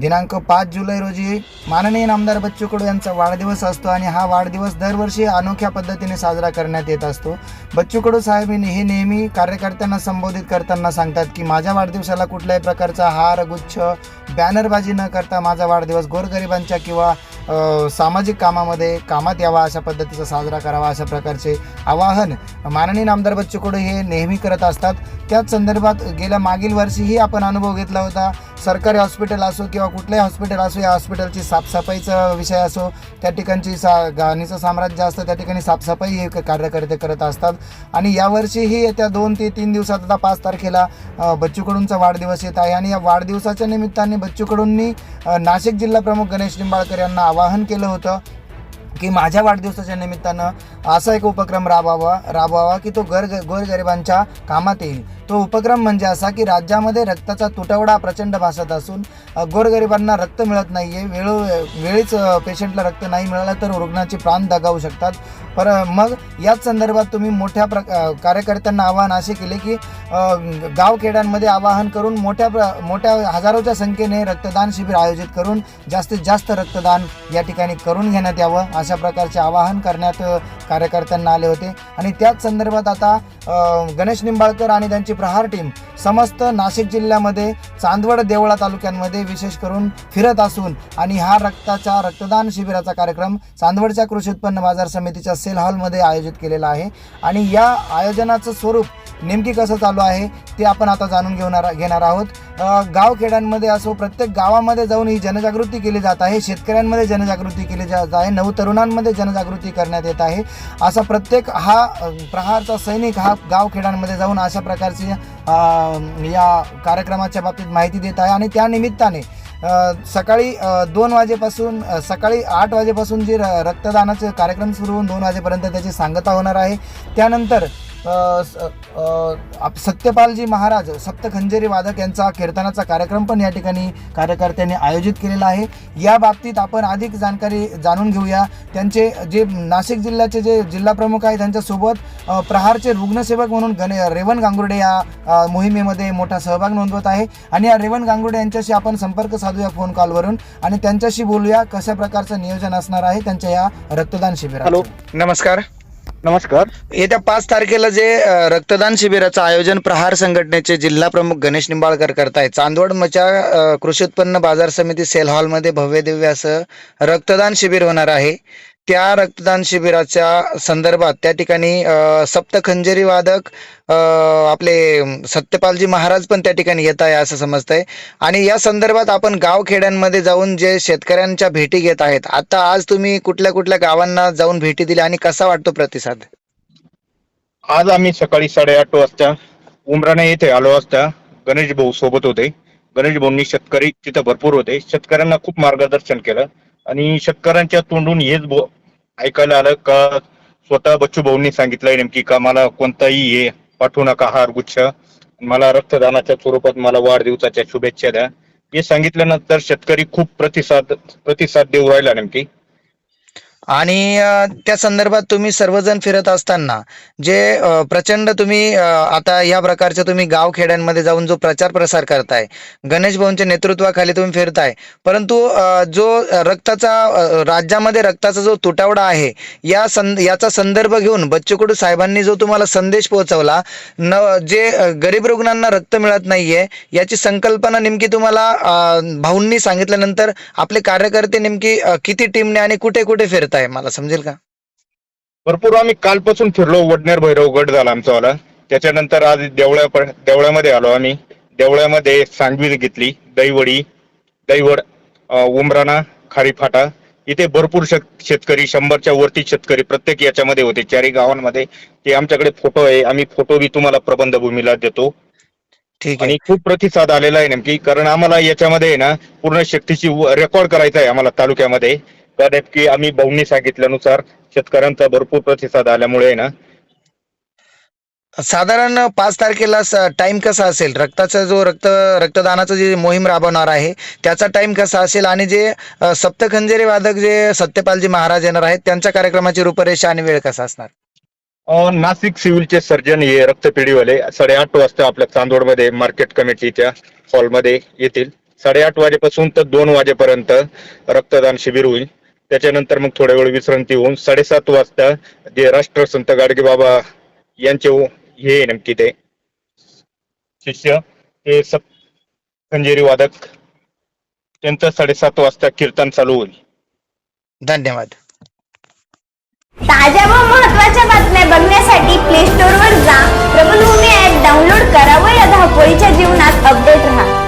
दिनांक पाच जुलै रोजी माननीय आमदार बच्चू कडू यांचा वाढदिवस असतो आणि हा वाढदिवस दरवर्षी अनोख्या पद्धतीने साजरा करण्यात येत असतो. बच्चू कडू साहेब हे नेहमी कार्यकर्त्यांना संबोधित करताना सांगतात की माझ्या वाढदिवसाला कुठल्याही प्रकारचा हार गुच्छ बॅनरबाजी न करता माझा वाढदिवस गोरगरिबांच्या किंवा सामाजिक कामामध्ये कामात यावा अशा पद्धतीचा साजरा करावा अशा प्रकारचे आवाहन माननीय आमदार बच्चू कडू हे नेहमी करत असतात. त्याच संदर्भात गेल्या मागील वर्षीही आपण अनुभव घेतला होता. सरकारी हॉस्पिटल असो किंवा कुठल्याही हॉस्पिटल असो या हॉस्पिटलची साफसफाईचा विषय असो त्या ठिकाणची सा गाणीचं साम्राज्य असतं त्या ठिकाणी साफसफाई हे कार्यकर्ते करत असतात. आणि यावर्षीही येत्या दोन ते तीन दिवसात आता पाच तारखेला बच्चूकडूंचा बच्चू कडूंचा वाढदिवस येत आहे. आणि या वाढदिवसाच्या निमित्ताने बच्चू कडूंनी नाशिक जिल्हा प्रमुख गणेश निंबाळकर यांना आवाहन केलं होतं की माझ्या वाढदिवसाच्या निमित्तानं असा एक उपक्रम राबवावा राबवावा की तो गर गोरगरिबांच्या कामात येईल. तो उपक्रम म्हणजे असा की राज्यामध्ये रक्ताचा तुटवडा प्रचंड भासत असून गोरगरिबांना रक्त मिळत नाही आहे वेळो वेळीच पेशंटला रक्त नाही मिळालं तर रुग्णाचे प्राण दगावू शकतात. पर मग याच संदर्भात तुम्ही मोठ्या प्र कार्यकर्त्यांना आवाहन असे केले की गावखेड्यांमध्ये आवाहन करून मोठ्या प्र मोठ्या हजारोच्या संख्येने रक्तदान शिबिर आयोजित करून जास्तीत जास्त रक्तदान या ठिकाणी करून घेण्यात यावं अशा प्रकारचे आवाहन करण्यात कार्यकर्त्यांना आले होते. आणि त्याच संदर्भात आता गणेश निंबाळकर आणि त्यांची प्रहार टीम समस्त नाशिक जिल्ह्यामध्ये चांदवड देवळा तालुक्यांमध्ये विशेष करून फिरत असून आणि हा रक्ताचा रक्तदान शिबिराचा कार्यक्रम चांदवडच्या कृषी उत्पन्न बाजार समितीच्या सेल हॉलमध्ये आयोजित केलेला आहे. आणि या आयोजनाचं स्वरूप नेमकी कसं चालू आहे ते आपण आता जाणून घेणार घेणार आहोत. गावखेड्यांमध्ये असो प्रत्येक गावामध्ये जाऊन ही जनजागृती केली जात आहे. शेतकऱ्यांमध्ये जनजागृती केली जात आहे. नवतरुणांमध्ये जनजागृती करण्यात येत आहे. असा प्रत्येक हा प्रहारचा सैनिक हा गावखेड्यांमध्ये जाऊन अशा प्रकारची या कार्यक्रमाच्या बाबतीत माहिती देत आहे. आणि त्या निमित्ताने सकाळी दोन वाजेपासून सकाळी आठ वाजेपासून जे र- रक्तदानाचे कार्यक्रम सुरू होऊन दोन वाजेपर्यंत त्याची सांगता होणार आहे. त्यानंतर सत्यपालजी महाराज सप्तखंजेरी वादक यांचा कीर्तनाचा कार्यक्रम पण या ठिकाणी कार्यकर्त्यांनी आयोजित केलेला आहे. या बाबतीत आपण अधिक जाणकारी जाणून घेऊया. त्यांचे जे नाशिक जिल्ह्याचे जे जिल्हा प्रमुख आहे त्यांच्यासोबत प्रहारचे रुग्णसेवक म्हणून गणे रेवण गांगुर्डे या मोहिमेमध्ये मोठा सहभाग नोंदवत आहे. आणि या रेवण गांगुर्डे यांच्याशी आपण संपर्क साधूया फोन कॉलवरून आणि त्यांच्याशी बोलूया कशा प्रकारचं नियोजन असणार आहे त्यांच्या या रक्तदान शिबिरात हॅलो. नमस्कार. नमस्कार. येत्या पाच तारखेला जे रक्तदान शिबिराचं आयोजन प्रहार संघटनेचे जिल्हा प्रमुख गणेश निंबाळकर करतायत. चांदवडच्या अ, कृषी उत्पन्न बाजार समिती सेल हॉलमध्ये भव्य दिव्य असं रक्तदान शिबिर होणार आहे. त्या रक्तदान शिबिराच्या संदर्भात त्या ठिकाणी सप्तखंजरी सप्तखंजेरी वादक आपले सत्यपालजी महाराज पण त्या ठिकाणी येत आहे असं समजतंय. आणि या संदर्भात आपण गावखेड्यांमध्ये जाऊन जे शेतकऱ्यांच्या भेटी घेत आहेत आता आज तुम्ही कुठल्या कुठल्या गावांना जाऊन भेटी दिल्या आणि कसा वाटतो प्रतिसाद? आज आम्ही सकाळी साडेआठ वाजता उमराणे येथे आलो असता गणेश भाऊ सोबत होते. गणेश भाऊंनी शेतकरी तिथं भरपूर होते. शेतकऱ्यांना खूप मार्गदर्शन केलं. आणि शेतकऱ्यांच्या तोंडून हेच ऐकायला आलं का स्वतः बच्चू भाऊंनी सांगितलंय नेमकी का मला कोणताही हे पाठवू नका हार गुच्छ मला रक्तदानाच्या स्वरूपात मला वाढदिवसाच्या शुभेच्छा द्या. हे सांगितल्यानंतर शेतकरी खूप प्रतिसाद प्रतिसाद देऊ राहिला नेमकी. आणि त्या संदर्भात तुम्ही सर्वजण फिरत असताना जे प्रचंड तुम्ही आता या प्रकारच्या तुम्ही गावखेड्यांमध्ये जाऊन जो प्रचार प्रसार करताय गणेश भाऊंच्या नेतृत्वाखाली तुम्ही फिरताय परंतु जो रक्ताचा राज्यामध्ये रक्ताचा जो तुटवडा आहे या सं याचा संदर्भ घेऊन बच्चू कडू साहेबांनी जो तुम्हाला संदेश पोहोचवला न जे गरीब रुग्णांना रक्त मिळत नाहीये याची संकल्पना नेमकी तुम्हाला भाऊंनी सांगितल्यानंतर आपले कार्यकर्ते नेमकी किती टीमने आणि कुठे कुठे फिरताय मला समजेल का? भरपूर आम्ही कालपासून फिरलो वडनेर भैरव गट झाला आमचावाला त्याच्यानंतर आज देवळ्या देवळ्यामध्ये आलो आम्ही. देवळ्यामध्ये सांडवी घेतली दहीवडी दहीवड उमराणा खारी फाटा इथे भरपूर शेत- शेतकरी शंभरच्या वरती शेतकरी प्रत्येक याच्यामध्ये होते. चारही गावांमध्ये. ते आमच्याकडे फोटो आहे. आम्ही फोटो बी तुम्हाला प्रबंध भूमीला देतो. ठीक आहे. आणि खूप प्रतिसाद आलेला आहे नेमकी. कारण आम्हाला याच्यामध्ये आहे ना पूर्ण शक्तीची रेकॉर्ड करायचा आहे आम्हाला तालुक्यामध्ये. कारण की आम्ही भाऊंनी सांगितल्यानुसार शेतकऱ्यांचा भरपूर प्रतिसाद आल्यामुळे ना. साधारण पाच तारखेला टाइम कसा असेल? रक्ताचा जो रक्त रक्तदानाचा जी मोहीम राबवणार आहे त्याचा टाइम कसा असेल? आणि जे सप्तखंजेरी वादक जे सत्यपालजी महाराज येणार आहेत त्यांच्या कार्यक्रमाची रूपरेषा आणि वेळ कसा असणार? नाशिक सिव्हिलचे सर्जन हे रक्तपेढीवाले साडेआठ वाजता आपल्या चांदोडमध्ये मार्केट कमिटीच्या हॉलमध्ये येतील. साडेआठ वाजेपासून तर दोन वाजेपर्यंत रक्तदान शिबिर होईल. त्याच्यानंतर मग थोड्या वेळ विश्रांती होऊन साडेसात वाजता जे राष्ट्रसंत गाडगे बाबा यांचे हे नेमकी ते शिष्य ते सप खंजेरी वादक त्यांचं साडेसात वाजता कीर्तन चालू होईल. धन्यवाद. ताज्या व महत्त्वाच्या बातम्या बघण्यासाठी प्ले स्टोअर वर जा. प्रबलभूमी ऍप डाउनलोड करा व या धावपळीच्या जीवनात अपडेट राहा.